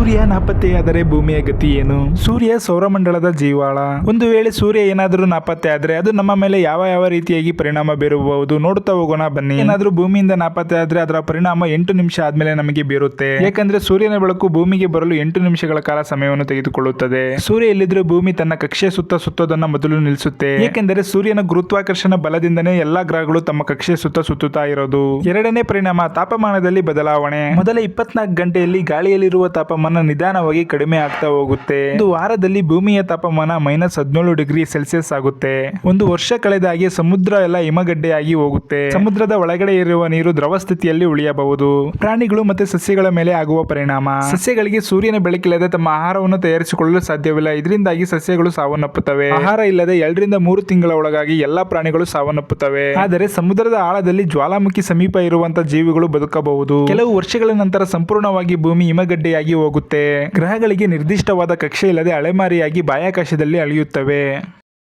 ಸೂರ್ಯ ನಾಪತ್ತೆಯಾದರೆ ಭೂಮಿಯ ಗತಿ ಏನು? ಸೂರ್ಯ ಸೌರಮಂಡಲದ ಜೀವಾಳ. ಒಂದು ವೇಳೆ ಸೂರ್ಯ ಏನಾದರೂ ನಾಪತ್ತೆ ಆದ್ರೆ ಅದು ನಮ್ಮ ಮೇಲೆ ಯಾವ ಯಾವ ರೀತಿಯಾಗಿ ಪರಿಣಾಮ ಬೀರಬಹುದು ನೋಡುತ್ತಾ ಹೋಗೋಣ ಬನ್ನಿ. ಏನಾದರೂ ಭೂಮಿಯಿಂದ ನಾಪತ್ತೆ ಆದ್ರೆ ಅದರ ಪರಿಣಾಮ ಎಂಟು ನಿಮಿಷ ಆದ್ಮೇಲೆ ನಮಗೆ ಬೀರುತ್ತೆ. ಯಾಕಂದ್ರೆ ಸೂರ್ಯನ ಬೆಳಕು ಭೂಮಿಗೆ ಬರಲು ಎಂಟು ನಿಮಿಷಗಳ ಕಾಲ ಸಮಯವನ್ನು ತೆಗೆದುಕೊಳ್ಳುತ್ತದೆ. ಸೂರ್ಯ ಎಲ್ಲಿದ್ರೂ ಭೂಮಿ ತನ್ನ ಕಕ್ಷೆ ಸುತ್ತ ಸುತ್ತೋದನ್ನ ಮೊದಲು ನಿಲ್ಲಿಸುತ್ತೆ. ಏಕೆಂದರೆ ಸೂರ್ಯನ ಗುರುತ್ವಾಕರ್ಷಣ ಬಲದಿಂದನೇ ಎಲ್ಲಾ ಗ್ರಹಗಳು ತಮ್ಮ ಕಕ್ಷೆ ಸುತ್ತ ಸುತ್ತುತ್ತಾ ಇರೋದು. ಎರಡನೇ ಪರಿಣಾಮ ತಾಪಮಾನದಲ್ಲಿ ಬದಲಾವಣೆ. ಮೊದಲ ಇಪ್ಪತ್ನಾಲ್ಕು ಗಂಟೆಯಲ್ಲಿ ಗಾಳಿಯಲ್ಲಿರುವ ತಾಪಮಾನ ನಿಧಾನವಾಗಿ ಕಡಿಮೆ ಆಗ್ತಾ ಹೋಗುತ್ತೆ. ಒಂದು ವಾರದಲ್ಲಿ ಭೂಮಿಯ ತಾಪಮಾನ ಮೈನಸ್ ಹದಿನೇಳು ಡಿಗ್ರಿ ಸೆಲ್ಸಿಯಸ್ ಆಗುತ್ತೆ. ಒಂದು ವರ್ಷ ಕಳೆದ ಹಾಗೆ ಸಮುದ್ರ ಎಲ್ಲ ಹಿಮಗಡ್ಡೆಯಾಗಿ ಹೋಗುತ್ತೆ. ಸಮುದ್ರದ ಒಳಗಡೆ ಇರುವ ನೀರು ದ್ರವ ಸ್ಥಿತಿಯಲ್ಲಿ ಉಳಿಯಬಹುದು. ಪ್ರಾಣಿಗಳು ಮತ್ತೆ ಸಸ್ಯಗಳ ಮೇಲೆ ಆಗುವ ಪರಿಣಾಮ. ಸಸ್ಯಗಳಿಗೆ ಸೂರ್ಯನ ಬೆಳಕಿಲ್ಲದೆ ತಮ್ಮ ಆಹಾರವನ್ನು ತಯಾರಿಸಿಕೊಳ್ಳಲು ಸಾಧ್ಯವಿಲ್ಲ. ಇದರಿಂದಾಗಿ ಸಸ್ಯಗಳು ಸಾವನ್ನಪ್ಪುತ್ತವೆ. ಆಹಾರ ಇಲ್ಲದೆ ಎರಡರಿಂದ ಮೂರು ತಿಂಗಳ ಒಳಗಾಗಿ ಎಲ್ಲಾ ಪ್ರಾಣಿಗಳು ಸಾವನ್ನಪ್ಪುತ್ತವೆ. ಆದರೆ ಸಮುದ್ರದ ಆಳದಲ್ಲಿ ಜ್ವಾಲಾಮುಖಿ ಸಮೀಪ ಇರುವಂತಹ ಜೀವಿಗಳು ಬದುಕಬಹುದು. ಕೆಲವು ವರ್ಷಗಳ ನಂತರ ಸಂಪೂರ್ಣವಾಗಿ ಭೂಮಿ ಹಿಮಗಡ್ಡೆಯಾಗಿ ಹೋಗುತ್ತೆ. ಗ್ರಹಗಳಿಗೆ ನಿರ್ದಿಷ್ಟವಾದ ಕಕ್ಷೆ ಇಲ್ಲದೆ ಅಲೆಮಾರಿಯಾಗಿ ಬಾಹ್ಯಾಕಾಶದಲ್ಲಿ ಅಳಿಯುತ್ತವೆ.